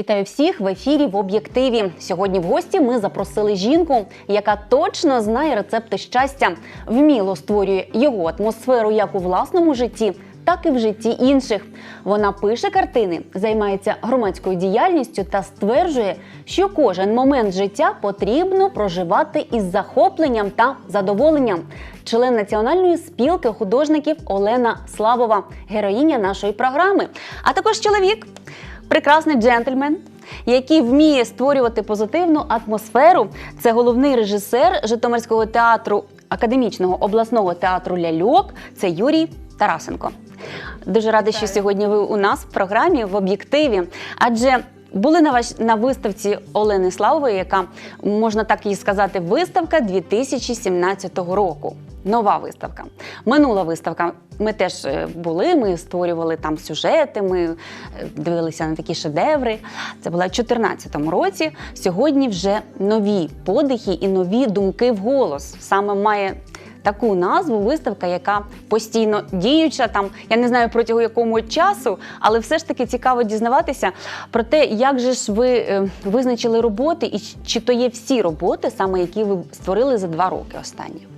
Вітаю всіх в ефірі в об'єктиві. Сьогодні в гості ми запросили жінку, яка точно знає рецепти щастя, вміло створює його атмосферу як у власному житті, так і в житті інших. Вона пише картини, займається громадською діяльністю та стверджує, що кожен момент життя потрібно проживати із захопленням та задоволенням. Член національної спілки художників Олена Славова, героїня нашої програми, а також чоловік прекрасний джентльмен, який вміє створювати позитивну атмосферу. Це головний режисер Житомирського театру академічного обласного театру Ляльок. Це Юрій Тарасенко. Дуже рада, що сьогодні ви у нас в програмі в об'єктиві. Адже були на ваш на виставці Олени Славової, яка можна так її сказати, виставка 2017 року. Нова виставка. Минула виставка. Ми теж е, були, ми створювали там сюжети, ми е, дивилися на такі шедеври. Це була в 2014 році. Сьогодні вже нові подихи і нові думки вголос. Саме має таку назву виставка, яка постійно діюча. Там я не знаю протягом якого часу, але все ж таки цікаво дізнаватися про те, як же ж ви е, визначили роботи, і чи то є всі роботи, саме які ви створили за два роки останні.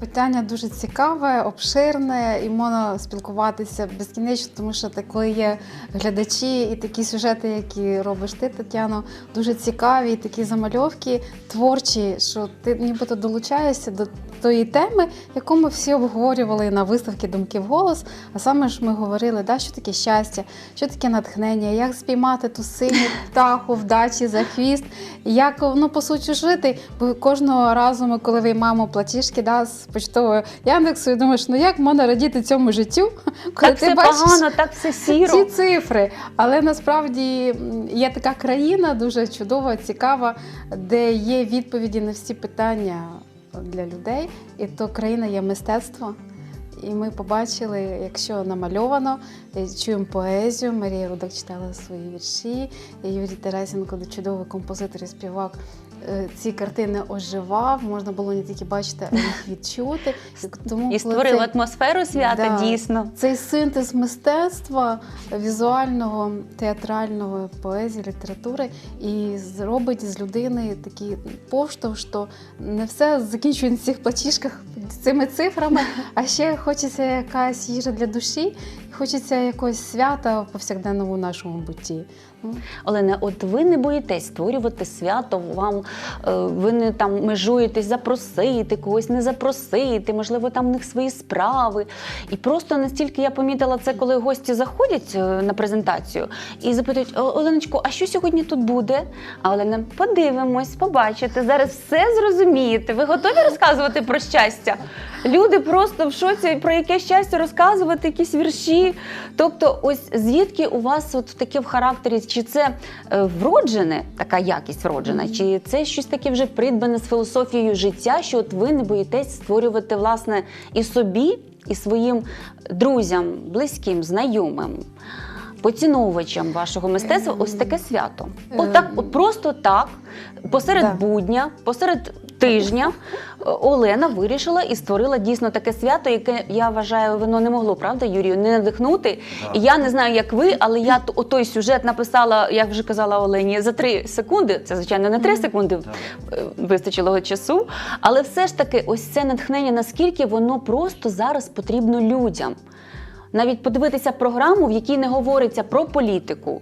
Питання дуже цікаве, обширне, і можна спілкуватися безкінечно, тому що так, коли є глядачі і такі сюжети, які робиш ти, Тетяно, дуже цікаві, і такі замальовки творчі, що ти нібито долучаєшся до тої теми, яку ми всі обговорювали на виставці Думки в голос. А саме ж ми говорили, да, що таке щастя, що таке натхнення, як спіймати ту синю птаху вдачі за хвіст, як ну, по суті жити. Бо кожного разу, ми, коли виймаємо платіжки да, з почтового Яндексу, і думаєш, ну як можна радіти цьому життю, коли Так все погано, так все сіро. ці цифри. Але насправді є така країна дуже чудова, цікава, де є відповіді на всі питання для людей. І то країна є мистецтво. І ми побачили, якщо намальовано, чуємо поезію. Марія Рудак читала свої вірші. Юрій Тересенко, чудовий композитор і співак. Е, Ці картини оживав, можна було не тільки бачити, а їх відчути. Тому І коли створили цей- атмосферу свята, Да. дійсно. цей синтез мистецтва, візуального, театрального, поезії, літератури і зробить з людини такий поштовх, що не все закінчується в цих платіжках цими цифрами, а ще хочеться якась їжа для душі, хочеться якогось свята в повсякденному нашому бутті. Ну, Олена, от ви не боїтесь створювати свято, вам е, ви не там межуєтесь запросити когось, не запросити, можливо, там в них свої справи. І просто настільки я помітила це, коли гості заходять е, на презентацію і запитують: «О, Оленочко, а що сьогодні тут буде? А Олена, подивимось, побачите, зараз все зрозумієте. Ви готові розказувати про щастя? Люди просто в шоці про яке щастя розказувати, якісь вірші. Тобто, ось звідки у вас от таке в характері, чи це е, вроджене, така якість вроджена, чи це щось таке вже придбане з філософією життя, що от ви не боїтесь створювати власне і собі, і своїм друзям, близьким, знайомим. Поціновувачам вашого мистецтва ось таке свято. От так, от просто так, посеред Да. будня, посеред тижня е, Олена вирішила і створила дійсно таке свято, яке я вважаю, воно не могло, правда, Юрію, не надихнути. І я не знаю, як ви, але я т- той сюжет написала, як вже казала Олені, за три секунди. Це звичайно не три секунди е, вистачило часу. Але все ж таки, ось це натхнення, наскільки воно просто зараз потрібно людям. Навіть подивитися програму, в якій не говориться про політику.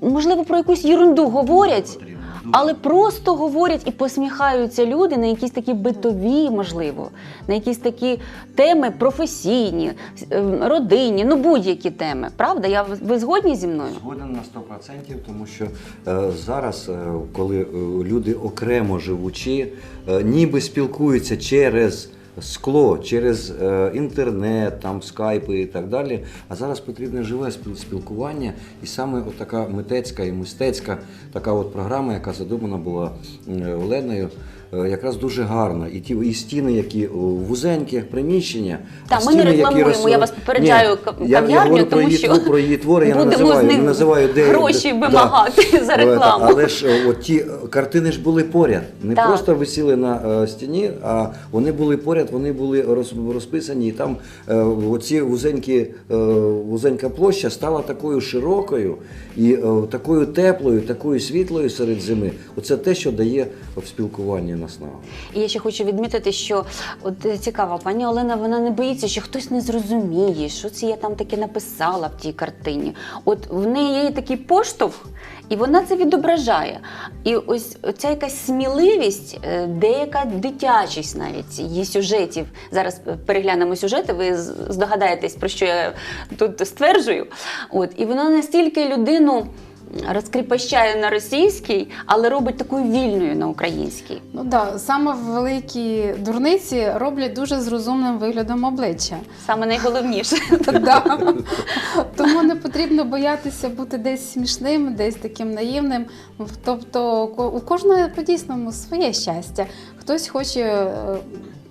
Можливо, про якусь ерунду говорять, але просто говорять і посміхаються люди на якісь такі битові, можливо, на якісь такі теми професійні, е, родинні, ну будь-які теми. Правда? Я ви згодні зі мною? Згоден на 100%, тому що е, зараз, е, коли е, люди окремо живучи, е, ніби спілкуються через скло, через е, інтернет, там скайпи і так далі. А зараз потрібне живе спіл- спілкування, і саме от така митецька і мистецька така от програма, яка задумана була Оленою. Е, Якраз дуже гарна. І ті і стіни, які вузенькі, приміщення. Та, а ми не стіни, які рекламуємо, я вас попереджаю, Ні, я, я говорю про тому її, що про її твори, я не називаю, не називаю де гроші вимагати за Е, рекламу. Але ж е, от ті картини ж були поряд. Не Так. просто висіли на е, стіні, а вони були поряд вони були роз- розписані, і там е, оці вузенькі, е, вузенька площа стала такою широкою і е, такою теплою, такою світлою серед зими. Оце те, що дає в спілкуванні наснагу. І я ще хочу відмітити, що от е, цікаво, пані Олена, вона не боїться, що хтось не зрозуміє, що це я там таке написала в тій картині. От в неї є такий поштовх, і вона це відображає. І ось ця якась сміливість, е, деяка дитячість навіть її сюжетів. Зараз е, переглянемо сюжети, ви здогадаєтесь, про що я тут стверджую. От, і вона настільки людину. Розкріпощає на російській, але робить такою вільною на українській. Ну да, саме великі дурниці роблять дуже з розумним виглядом обличчя. Саме найголовніше. Тому не потрібно боятися бути десь смішним, десь таким наївним. Тобто у кожного по-дійсному своє щастя. Хтось хоче е,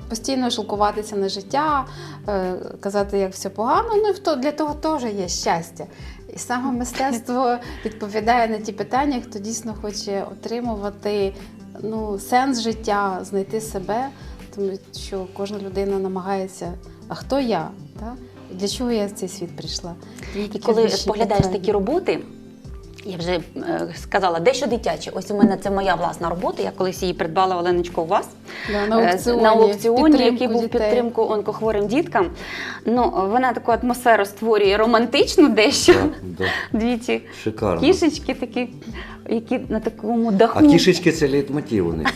постійно шелкуватися на життя, е, казати, як все погано. Ну і для того теж є щастя. І саме мистецтво відповідає на ті питання, хто дійсно хоче отримувати ну, сенс життя, знайти себе, тому що кожна людина намагається, а хто я? Так? Для чого я в цей світ прийшла? І коли споглядаєш питання. такі роботи, я вже е, сказала, дещо дитяче. Ось у мене це моя власна робота. Я колись її придбала Оленочко у вас Да, на Е, аукціоні, на аукціоні, який був дітей. підтримку онкохворим діткам. Ну, вона таку атмосферу створює романтичну дещо. Да, да. Дві ці Шикарно. кішечки такі, які на такому даху. А кішечки це лейтмотив у них.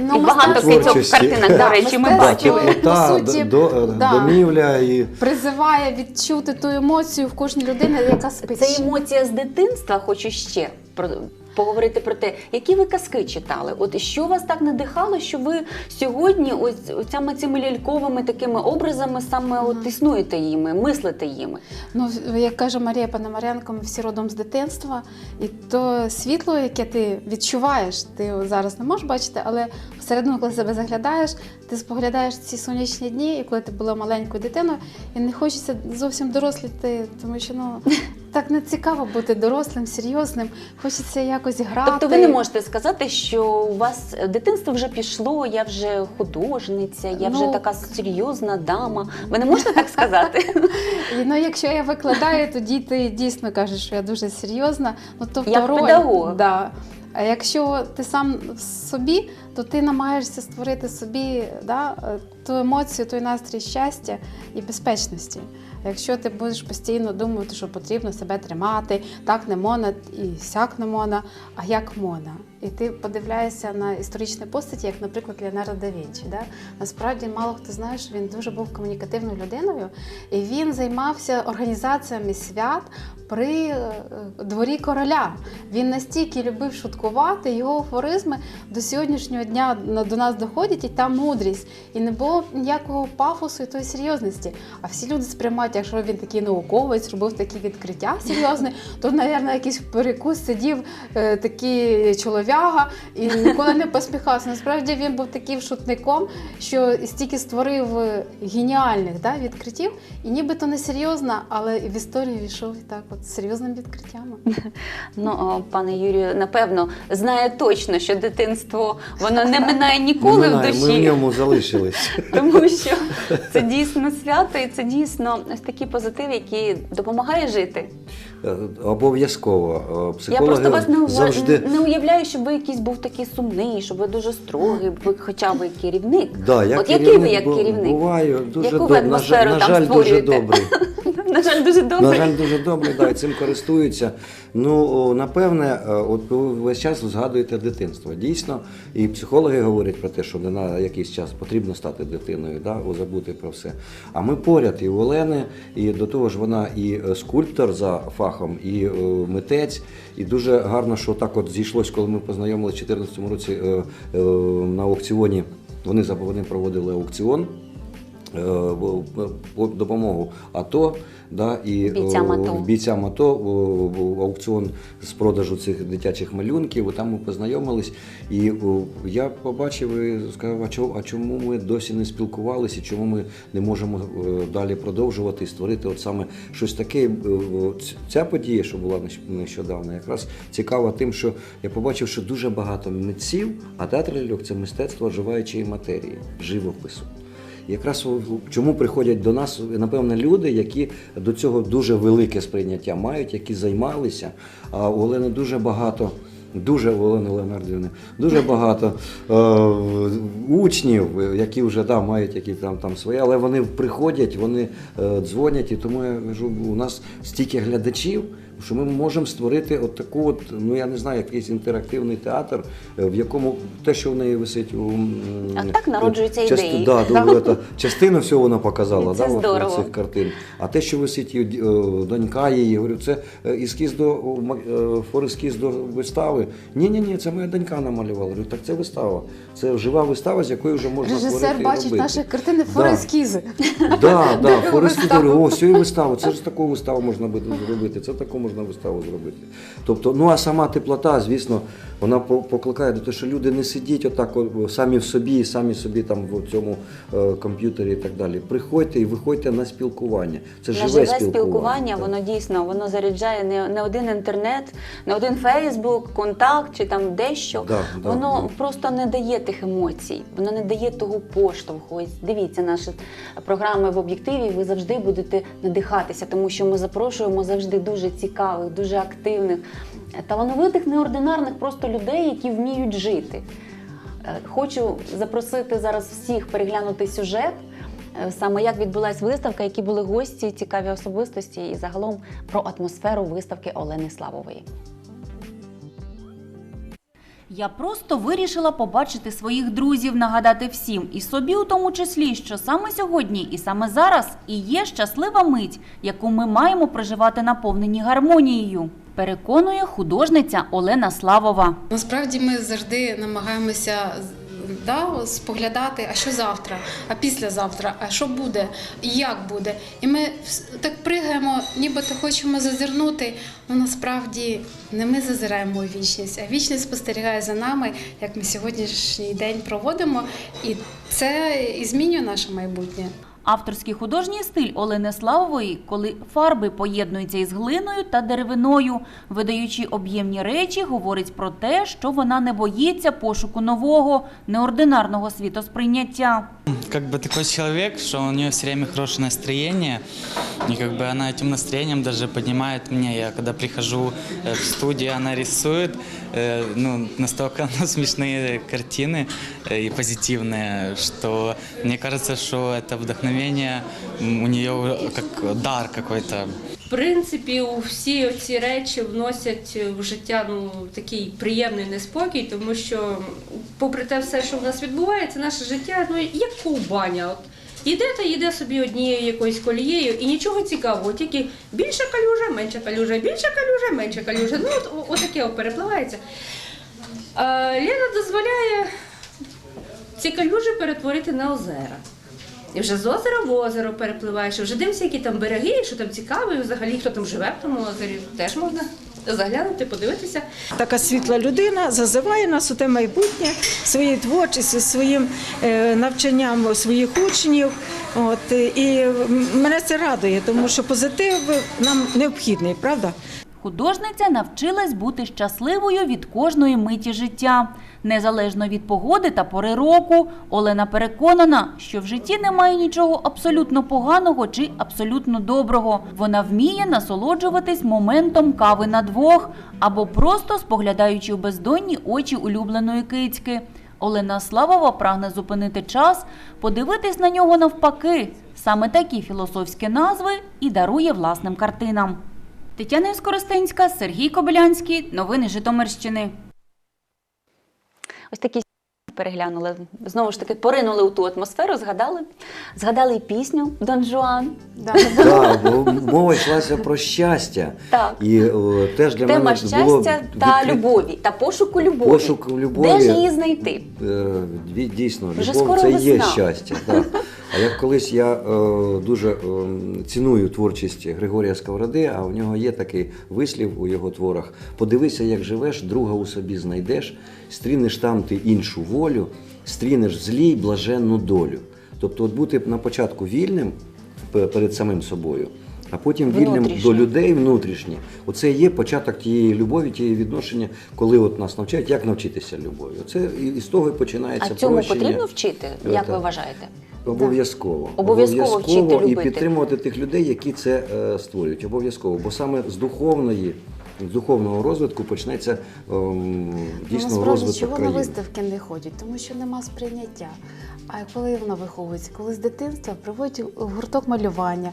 Ну, І багато в картинах, до речі, ми бачили. Теплота, по суті, до- до- домівля і призиває відчути ту емоцію в кожній людині, яка спить. Це емоція з дитинства, хочу ще про. Поговорити про те, які ви казки читали, от що вас так надихало, що ви сьогодні ось цими цими ляльковими такими образами саме от існуєте їми, мислите їми. Ну, як каже Марія Пономаренко, ми всі родом з дитинства, і то світло, яке ти відчуваєш, ти зараз не можеш бачити, але всередину, коли себе заглядаєш, ти споглядаєш ці сонячні дні, і коли ти була маленькою дитиною, і не хочеться зовсім доросліти, тому що ну так не цікаво бути дорослим, серйозним. Хочеться якось грати. Тобто ви не можете сказати, що у вас дитинство вже пішло, я вже художниця, я вже Ну, така серйозна дама. Ви не можете так сказати? Ну, якщо я викладаю, тоді ти дійсно кажеш, що я дуже серйозна. Ну, тобто Як роль, педагог. Да. А якщо ти сам в собі, то ти намагаєшся створити собі да, ту емоцію, той настрій щастя і безпечності. Якщо ти будеш постійно думати, що потрібно себе тримати, так не мона і сяк не мона, а як мона. І ти подивляєшся на історичні постаті, як, наприклад, Леонардо да Вінчі. Да? Насправді мало хто знає, що він дуже був комунікативною людиною, і він займався організаціями свят при е, дворі короля. Він настільки любив шуткувати, його афоризми до сьогоднішнього дня до нас доходять, і та мудрість. І не було ніякого пафосу і тої серйозності. А всі люди сприймають, якщо він такий науковець, робив такі відкриття серйозні, то, мабуть, якийсь перекус сидів е, такий чолов'яга і ніколи не посміхався. Насправді він був таким шутником, що стільки створив геніальних да, відкриттів, і нібито не серйозно, але в історію війшов так, от з серйозними відкриттями. Ну, пане Юрію, напевно, знає точно, що дитинство воно не минає ніколи не в душі. ми в ньому залишились. Тому що це дійсно свято, і це дійсно ось такий позитив, який допомагає жити. Е, Обов'язково. психологи Я просто вас не, завжди. не уявляю, щоб ви якийсь був такий сумний, щоб ви дуже строгий, ви хоча ви керівник. Да, я От який ви як керівник? Буваю дуже Яку ви добре. На, атмосферу жаль- на там жаль, дуже добрий. На жаль, дуже добре. На жаль, дуже добре, да, і цим користуються. Ну, напевне, е, от ви весь час згадуєте дитинство. Дійсно, і психологи говорять про те, що на якийсь час потрібно стати дитиною, да, забути про все. А ми поряд і у Олени, і до того ж вона і е, скульптор за фахом, і е, митець. І дуже гарно, що так от зійшлось, коли ми познайомилися в 2014 році на аукціоні. Вони, вони проводили аукціон допомогу АТО да, і Бійцям е, АТО. бійцям АТО аукціон з продажу цих дитячих малюнків. Там ми познайомились. І я побачив і сказав, а чому, а чому ми досі не спілкувалися, чому ми не можемо е, далі продовжувати і створити от саме щось таке. Е, Ця подія, що була нещ- нещодавно, якраз цікава тим, що я побачив, що дуже багато митців, а театр ляльок це мистецтво оживаючої матерії, живопису. Якраз чому приходять до нас, напевно, люди, які до цього дуже велике сприйняття мають, які займалися. А у Олени дуже багато. Дуже у Олени Леонардівни, дуже багато е, учнів, які вже да, мають які там, там свої, але вони приходять, вони е, дзвонять, і тому я кажу, у нас стільки глядачів, що ми можемо створити от таку, от, ну я не знаю, якийсь інтерактивний театр, е, в якому те, що в неї висить у А так народжуються части- ідеї. Да, Да. це, частину всього вона показала, це да, от, здорово. цих картин. А те, що висить і, е, донька її, говорю, це е, ескіз до е, форескіз до вистави. Ні, ні, ні, це моя донька намалювала. Говорю, так це вистава. Це жива вистава, з якою вже можна Режисер творити і бачить робити. наші картини Да. форескізи. Да, да, Форест виставу. говорю, о, все і вистава. Це ж таку виставу можна буде зробити, це таку можна виставу зробити. Тобто, ну а сама теплота, звісно, вона по- покликає до того, що люди не сидіть отак самі в собі, самі собі там в цьому е, комп'ютері і так далі. Приходьте і виходьте на спілкування. Це На живе, живе спілкування. спілкування, воно дійсно воно заряджає не, не один інтернет, не один Фейсбук, контакт чи там дещо. Да, да, воно да. просто не дає тих емоцій, воно не дає того поштовху. Ось дивіться наші програми в об'єктиві. Ви завжди будете надихатися, тому що ми запрошуємо завжди дуже цікавих, дуже активних, талановитих, неординарних просто людей, які вміють жити. Е, Хочу запросити зараз всіх переглянути сюжет. е, Саме як відбулась виставка, які були гості, цікаві особистості, і загалом про атмосферу виставки Олени Славової. Я просто вирішила побачити своїх друзів, нагадати всім, і собі у тому числі, що саме сьогодні і саме зараз і є щаслива мить, яку ми маємо проживати наповнені гармонією. Переконує художниця Олена Славова. Насправді ми завжди намагаємося да, споглядати, а що завтра, а післязавтра, а що буде, і як буде. І ми так пригаємо, нібито хочемо зазирнути. Ну насправді не ми зазираємо у вічність, а вічність спостерігає за нами, як ми сьогоднішній день проводимо, і це і змінює наше майбутнє. Авторський художній стиль Олени Славової, коли фарби поєднуються із глиною та деревиною, видаючи об'ємні речі, говорить про те, що вона не боїться пошуку нового, неординарного світосприйняття. как бы такой человек, что у нее все время хорошее настроение, и как бы она этим настроением даже поднимает меня. Я когда прихожу э, в студию, она рисует, э, ну, настолько ну, смешные картины э, и позитивные, что мне кажется, что это вдохновение у нее как дар какой-то. В принципі, всі ці речі вносять в життя ну такий приємний неспокій, тому що, попри те все, що в нас відбувається, наше життя ну як ковбаня. От Йдете, йде собі однією якоюсь колією і нічого цікавого, тільки більша калюжа, менша калюжа, більша калюжа, менша калюжа. Ну, от, отаке от перепливається. А, Лена дозволяє ці калюжі перетворити на озера. І вже з озера в озеро перепливаєш, вже дивишся, які там береги, що там цікаво, і взагалі хто там живе в тому озері, теж можна заглянути, подивитися. Така світла людина зазиває нас у те майбутнє своєю творчістю, своїм е, навчанням своїх учнів. От і мене це радує, тому що позитив нам необхідний, правда? Художниця навчилась бути щасливою від кожної миті життя. Незалежно від погоди та пори року, Олена переконана, що в житті немає нічого абсолютно поганого чи абсолютно доброго. Вона вміє насолоджуватись моментом кави на двох або просто споглядаючи в бездонні очі улюбленої кицьки. Олена Славова прагне зупинити час, подивитись на нього навпаки. Саме такі філософські назви і дарує власним картинам. Тетяна Іскоростенська, Сергій Кобилянський. Новини Житомирщини. Ось такі переглянули. Знову ж таки, поринули у ту атмосферу, згадали. Згадали і пісню Дон Жуан. Да. Да, бо мова йшлася про щастя. Так. І о, теж для Тема мене щастя було та відкрит- любові, та пошуку любові. Пошук любові. Де ж її знайти? Е, дві- Дійсно, Вже любов скоро це є весна. щастя. Так. А як колись я е, дуже е, ціную творчість Григорія Сковороди, а в нього є такий вислів у його творах: подивися, як живеш, друга у собі знайдеш, стрінеш там ти іншу волю, стрінеш в злій блаженну долю. Тобто, от бути на початку вільним перед самим собою. а потім вільним до людей внутрішнє. Оце є початок тієї любові, тієї відношення, коли от нас навчають, як навчитися любові. Оце і, і з того і починається А цьому прощення. потрібно вчити, Е, як ви вважаєте? Обов'язково. Обов'язково вчити і любити. підтримувати тих людей, які це е, створюють. Обов'язково. Бо саме з духовної, духовного розвитку почнеться ем, дійсно насправді розвиток чого на виставки не ходять, тому що нема сприйняття. А коли воно виховується, коли з дитинства приводять гурток малювання,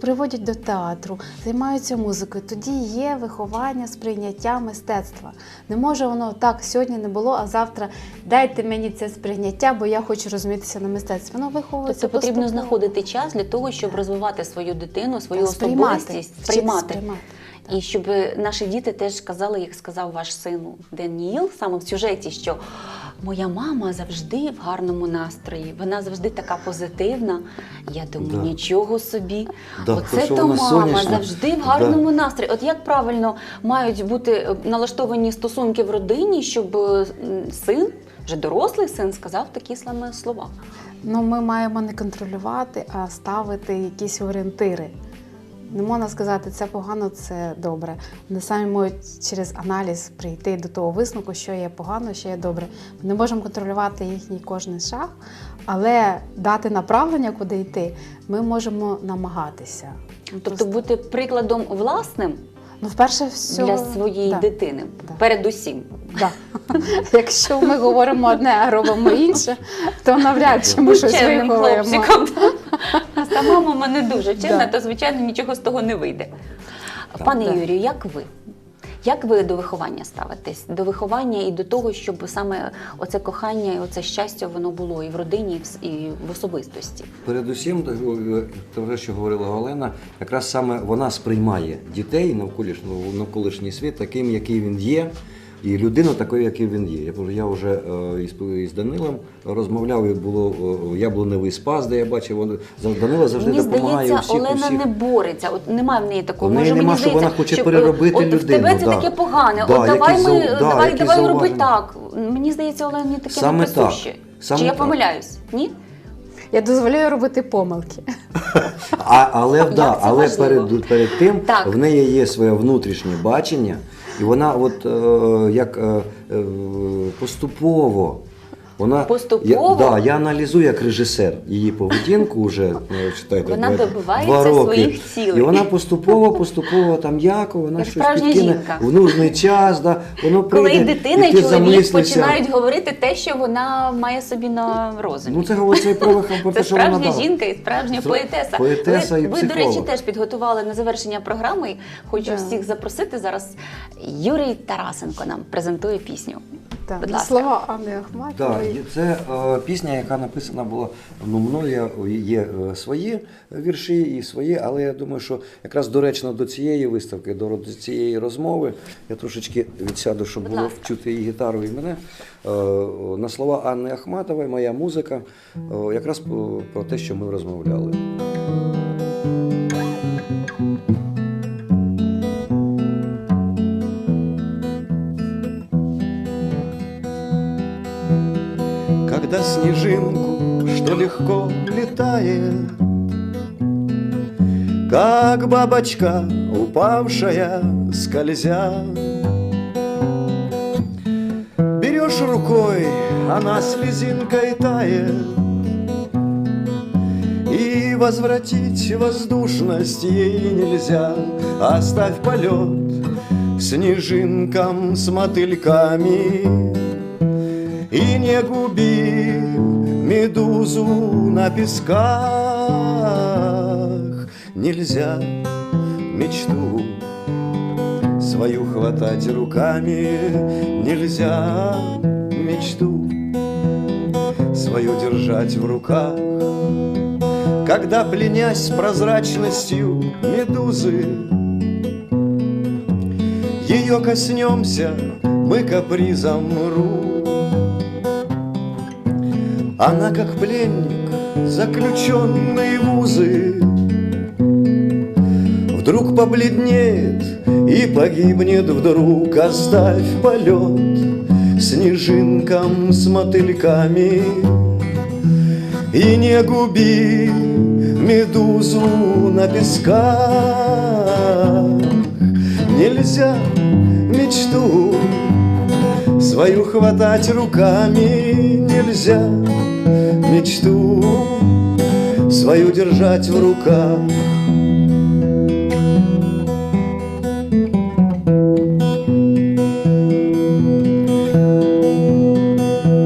приводять до театру, займаються музикою, тоді є виховання, сприйняття мистецтва. Не може воно так сьогодні не було, а завтра дайте мені це сприйняття, бо я хочу розумітися на мистецтві. Воно виховується Тобто потрібно поступово. знаходити час для того, щоб розвивати свою дитину, свою сприймати, особистість, сприймати. сприймати. І щоб наші діти теж казали, як сказав ваш син Деніл, саме в сюжеті, що моя мама завжди в гарному настрої, вона завжди така позитивна. Я думаю, Да. нічого собі. Да, Оце то мама сонячна. завжди в гарному настрої. От як правильно мають бути е, налаштовані стосунки в родині, щоб е, син, вже дорослий син, сказав такі саме слова. Ну, ми маємо не контролювати, а ставити якісь орієнтири. Не можна сказати, це погано, це добре. Вони самі можуть через аналіз прийти до того висновку, що є погано, що є добре. Ми не можемо контролювати їхній кожен шаг, але дати направлення, куди йти, ми можемо намагатися. Тобто Просто- бути прикладом власним ну, вперше всього, для своєї да, дитини. Да. Передусім. Да. Якщо ми говоримо одне, а робимо інше, то навряд чи ми щось виховуємо. А сама мама не дуже чинна, Да. то звичайно нічого з того не вийде. Пане Да. Юрію, як ви? Як ви до виховання ставитесь? До виховання і до того, щоб саме оце кохання і оце щастя воно було і в родині, і в особистості? Передусім, те, що говорила Олена, якраз саме вона сприймає дітей навколишній світ таким, який він є, і людину такою, який він є. Я я вже е, із, Данилом розмовляв, і було е, яблуневий спас, де я бачив, він, Данила завжди Мені допомагає здається, всіх, Олена всіх. не бореться. От немає в неї такого. В неї Може, нема, мені що здається, вона хоче що, переробити от, в тебе це да. таке погане. Да, от давай ми зау- да, давай, якісь давай роби так. Мені здається, Олені таке не присуще. Саме Чи я помиляюсь? Ні? Я дозволяю робити помилки. А, але да, але перед, перед тим Так. в неї є своє внутрішнє бачення, і вона от е, як е, е, поступово. Вона, Поступово? Я, да, я аналізую як режисер її поведінку вже е, читайте, Вона добивається своїх цілей. І вона поступово, поступово там як вона Як щось справжня підкине жінка. в нужний час. Да, воно Коли і дитина, і чоловік починають говорити те, що вона має собі на розумі. Ну це говорить цей привих, Це що вона справжня дала. жінка і справжня Це поетеса. поетеса ви, і ви, до речі, теж підготували на завершення програми. Хочу Да. всіх запросити зараз. Юрій Тарасенко нам презентує пісню. Так, Будь ласка. слова Анни Ахматової. Це е, пісня, яка написана була ну, мною. Є е, свої вірші і свої, але я думаю, що якраз доречно до цієї виставки, до, до цієї розмови. Я трошечки відсяду, щоб було вчути чути і гітару, і мене. Е, на слова Анни Ахматової, моя музика, е, якраз про, про те, що ми розмовляли. Снежинку, что легко летает, Как бабочка, упавшая, скользя. Берешь рукой, она слезинкой тает, И возвратить воздушность ей нельзя. Оставь полет снежинкам с мотыльками И не губи медузу на песках. Нельзя мечту свою хватать руками. Нельзя мечту свою держать в руках. Когда, пленясь прозрачностью медузы Ее коснемся мы капризом рук Она как пленник, заключенный в узы Вдруг побледнеет и погибнет вдруг Оставь полет снежинкам с мотыльками И не губи медузу на песках. Нельзя мечту свою хватать руками, нельзя мечту свою держать в руках.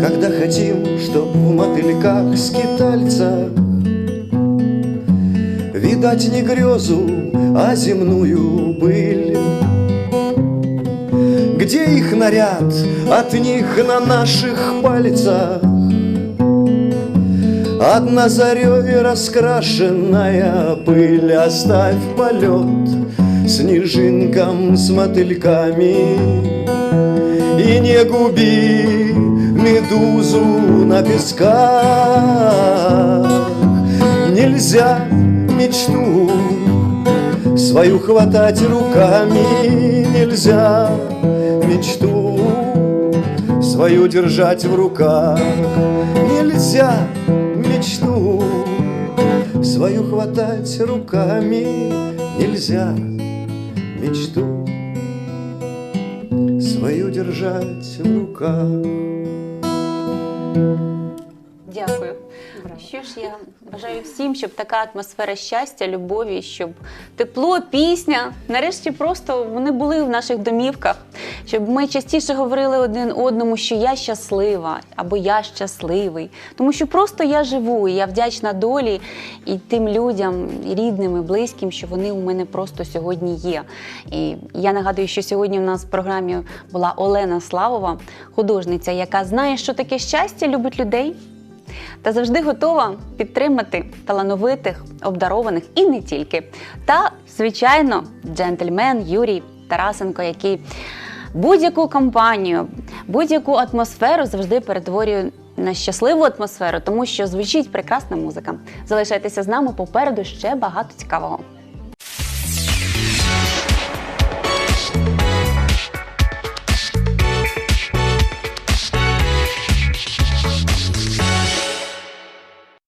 Когда хотим, чтоб в мотыльках скитальца Видать не грезу, а земную быль Где их наряд, от них на наших пальцах Одна зарей раскрашенная пыль Оставь полет. Снежинкам с мотыльками. И не губи медузу на песках. Нельзя мечту свою хватать руками. Нельзя мечту свою держать в руках. Нельзя свою хватать руками Нельзя мечту свою держать в руках. Дякую. Що ж я бажаю всім, щоб така атмосфера щастя, любові, щоб тепло, пісня, нарешті просто вони були в наших домівках, щоб ми частіше говорили один одному, що я щаслива або я щасливий. Тому що просто я живу, і я вдячна долі і тим людям, і рідним, і близьким, що вони у мене просто сьогодні є. І я нагадую, що сьогодні в нас в програмі була Олена Славова, художниця, яка знає, що таке щастя, любить людей та завжди готова підтримати талановитих, обдарованих і не тільки. Та, звичайно, джентльмен Юрій Тарасенко, який будь-яку компанію, будь-яку атмосферу завжди перетворює на щасливу атмосферу, тому що звучить прекрасна музика. Залишайтеся з нами попереду ще багато цікавого.